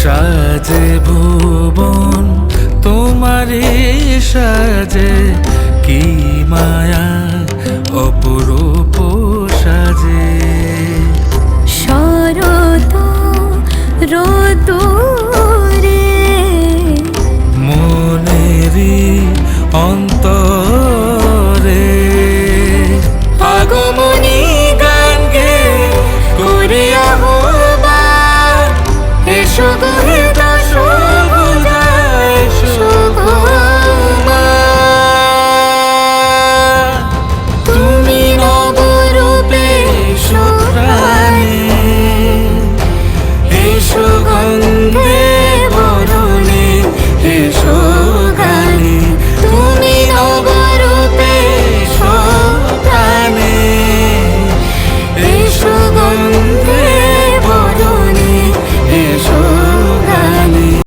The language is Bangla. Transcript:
সাজে ভুবন তোমারে সাজে কি মায়া। Double hit.